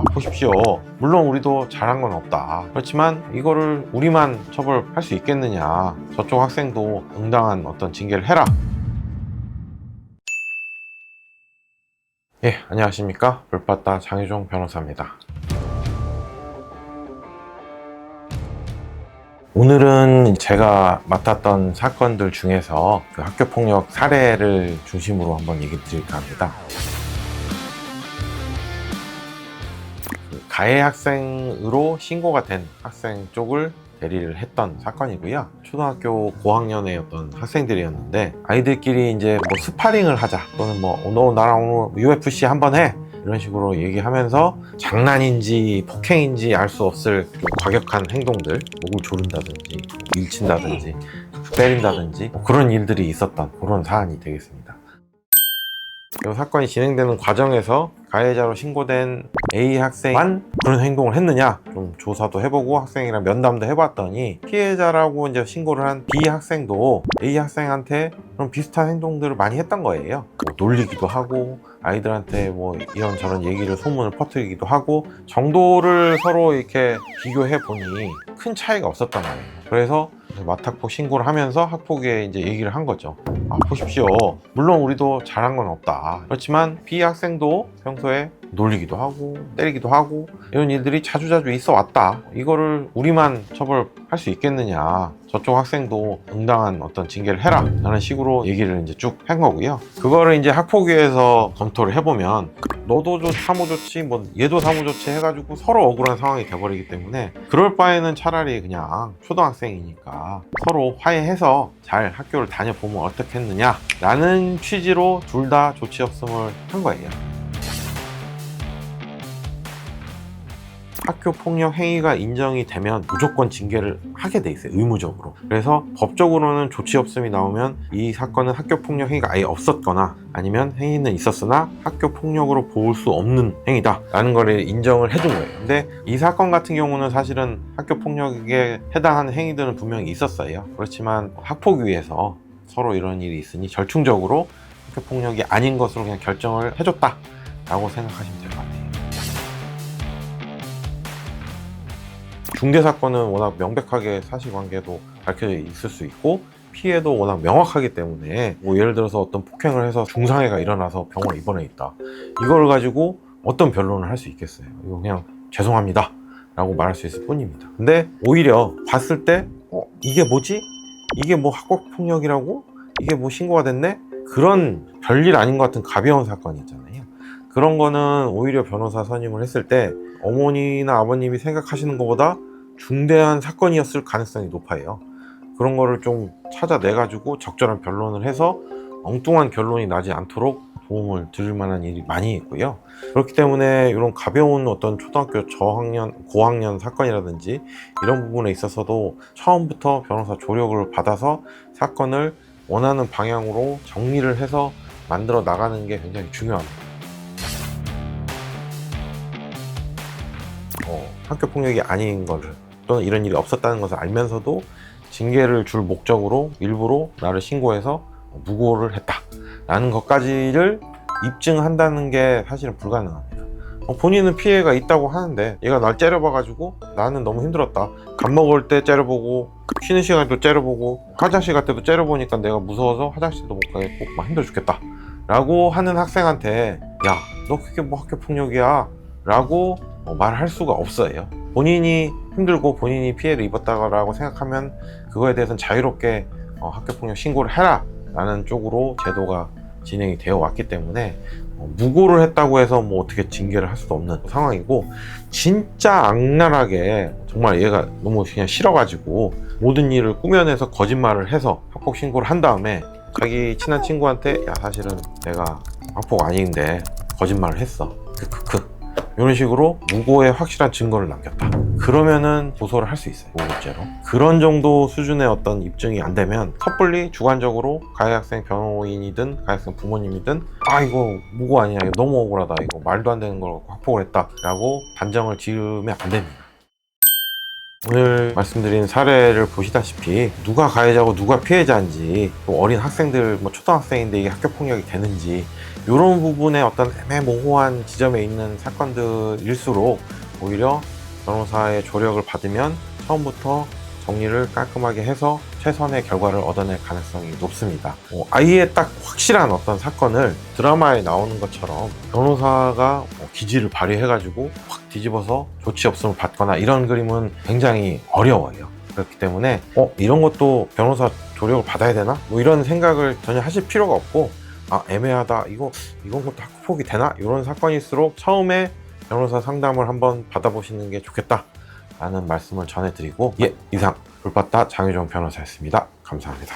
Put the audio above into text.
아, 보십시오. 물론 우리도 잘한 건 없다. 그렇지만 이거를 우리만 처벌할 수 있겠느냐. 저쪽 학생도 응당한 어떤 징계를 해라. 예, 안녕하십니까. 불바다 장혜종 변호사입니다. 오늘은 제가 맡았던 사건들 중에서 그 학교폭력 사례를 중심으로 한번 얘기 드릴까 합니다. 가해 학생으로 신고가 된 학생 쪽을 대리를 했던 사건이고요. 초등학교 고학년의 어떤 학생들이었는데 아이들끼리 이제 뭐 스파링을 하자 또는 뭐너 나랑 오늘 UFC 한번 해 이런 식으로 얘기하면서 장난인지 폭행인지 알 수 없을 좀 과격한 행동들 목을 조른다든지 밀친다든지 때린다든지 뭐 그런 일들이 있었던 그런 사안이 되겠습니다. 이 사건이 진행되는 과정에서 가해자로 신고된 A 학생만 그런 행동을 했느냐 좀 조사도 해보고 학생이랑 면담도 해봤더니 피해자라고 이제 신고를 한 B 학생도 A 학생한테 그런 비슷한 행동들을 많이 했던 거예요. 뭐 놀리기도 하고 아이들한테 뭐 이런저런 얘기를 소문을 퍼뜨리기도 하고 정도를 서로 이렇게 비교해 보니 큰 차이가 없었던 거예요. 그래서 마탁폭 신고를 하면서 학폭에 이제 얘기를 한 거죠. 아, 보십시오. 물론 우리도 잘한 건 없다. 그렇지만 B 학생도 평소에 놀리기도 하고 때리기도 하고 이런 일들이 자주자주 있어 왔다. 이거를 우리만 처벌할 수 있겠느냐. 저쪽 학생도 응당한 어떤 징계를 해라. 라는 식으로 얘기를 이제 쭉 한 거고요. 그거를 이제 학폭위에서 검토를 해보면 너도 좀 사무 조치, 뭐 얘도 사무 조치 해가지고 서로 억울한 상황이 돼버리기 때문에 그럴 바에는 차라리 그냥 초등학생이니까 서로 화해해서 잘 학교를 다녀보면 어떻겠느냐 라는 취지로 둘 다 조치 없음을 한 거예요. 학교 폭력 행위가 인정이 되면 무조건 징계를 하게 돼 있어요 의무적으로. 그래서 법적으로는 조치 없음이 나오면 이 사건은 학교 폭력 행위가 아예 없었거나 아니면 행위는 있었으나 학교 폭력으로 볼수 없는 행위다 라는 거를 인정을 해준 거예요. 근데 이 사건 같은 경우는 사실은 학교 폭력에 해당하는 행위들은 분명히 있었어요. 그렇지만 학폭 위에서 서로 이런 일이 있으니 절충적으로 학교 폭력이 아닌 것으로 그냥 결정을 해줬다 라고 생각하시면 같아요 중대 사건은 워낙 명백하게 사실관계도 밝혀져 있을 수 있고 피해도 워낙 명확하기 때문에 뭐 예를 들어서 어떤 폭행을 해서 중상해가 일어나서 병원에 입원해 있다 이걸 가지고 어떤 변론을 할 수 있겠어요 이거 그냥 죄송합니다 라고 말할 수 있을 뿐입니다 근데 오히려 봤을 때 어, 이게 뭐지? 이게 뭐 학교폭력이라고? 이게 뭐 신고가 됐네? 그런 별일 아닌 것 같은 가벼운 사건이 있잖아요 그런 거는 오히려 변호사 선임을 했을 때 어머니나 아버님이 생각하시는 것보다 중대한 사건이었을 가능성이 높아요. 그런 거를 좀 찾아내가지고 적절한 변론을 해서 엉뚱한 결론이 나지 않도록 도움을 드릴 만한 일이 많이 있고요. 그렇기 때문에 이런 가벼운 어떤 초등학교 저학년, 고학년 사건이라든지 이런 부분에 있어서도 처음부터 변호사 조력을 받아서 사건을 원하는 방향으로 정리를 해서 만들어 나가는 게 굉장히 중요합니다. 어, 학교 폭력이 아닌 것을 또는 이런 일이 없었다는 것을 알면서도 징계를 줄 목적으로 일부러 나를 신고해서 무고를 했다라는 것까지를 입증한다는 게 사실은 불가능합니다. 어, 본인은 피해가 있다고 하는데 얘가 날 째려봐가지고 나는 너무 힘들었다. 밥 먹을 때 째려보고 쉬는 시간에도 째려보고 화장실 갈 때도 째려보니까 내가 무서워서 화장실도 못 가겠고 막 힘들어 죽겠다. 라고 하는 학생한테 야 너 그게 뭐 학교 폭력이야 라고 어, 말할 수가 없어요. 본인이 힘들고 본인이 피해를 입었다고 생각하면 그거에 대해서는 자유롭게 어, 학교폭력 신고를 해라 라는 쪽으로 제도가 진행이 되어 왔기 때문에 어, 무고를 했다고 해서 뭐 어떻게 징계를 할 수도 없는 상황이고 진짜 악랄하게 정말 얘가 너무 그냥 싫어가지고 모든 일을 꾸며내서 거짓말을 해서 학폭 신고를 한 다음에 자기 친한 친구한테 야 사실은 내가 학폭 아닌데 거짓말을 했어 크크크 이런 식으로 무고의 확실한 증거를 남겼다. 그러면은 고소를 할 수 있어요. 무고죄로. 그런 정도 수준의 어떤 입증이 안 되면 섣불리 주관적으로 가해 학생 변호인이든 가해 학생 부모님이든 아 이거 무고 아니야. 이거 너무 억울하다. 이거 말도 안 되는 걸 갖고 학폭을 했다라고 단정을 지으면 안 됩니다. 오늘 말씀드린 사례를 보시다시피 누가 가해자고 누가 피해자인지 또 어린 학생들 뭐 초등학생인데 이게 학교 폭력이 되는지 이런 부분에 어떤 애매모호한 지점에 있는 사건들일수록 오히려 변호사의 조력을 받으면 처음부터 정리를 깔끔하게 해서 최선의 결과를 얻어낼 가능성이 높습니다. 어, 아예 딱 확실한 어떤 사건을 드라마에 나오는 것처럼 변호사가 뭐 기지를 발휘해가지고 확 뒤집어서 조치 없음을 받거나 이런 그림은 굉장히 어려워요. 그렇기 때문에 어 이런 것도 변호사 조력을 받아야 되나? 뭐 이런 생각을 전혀 하실 필요가 없고 아 애매하다 이거 이건 것도 학폭이 되나? 이런 사건일수록 처음에 변호사 상담을 한번 받아보시는 게 좋겠다. 라는 말씀을 전해드리고 예 이상 불봤다 장유정 변호사였습니다. 감사합니다.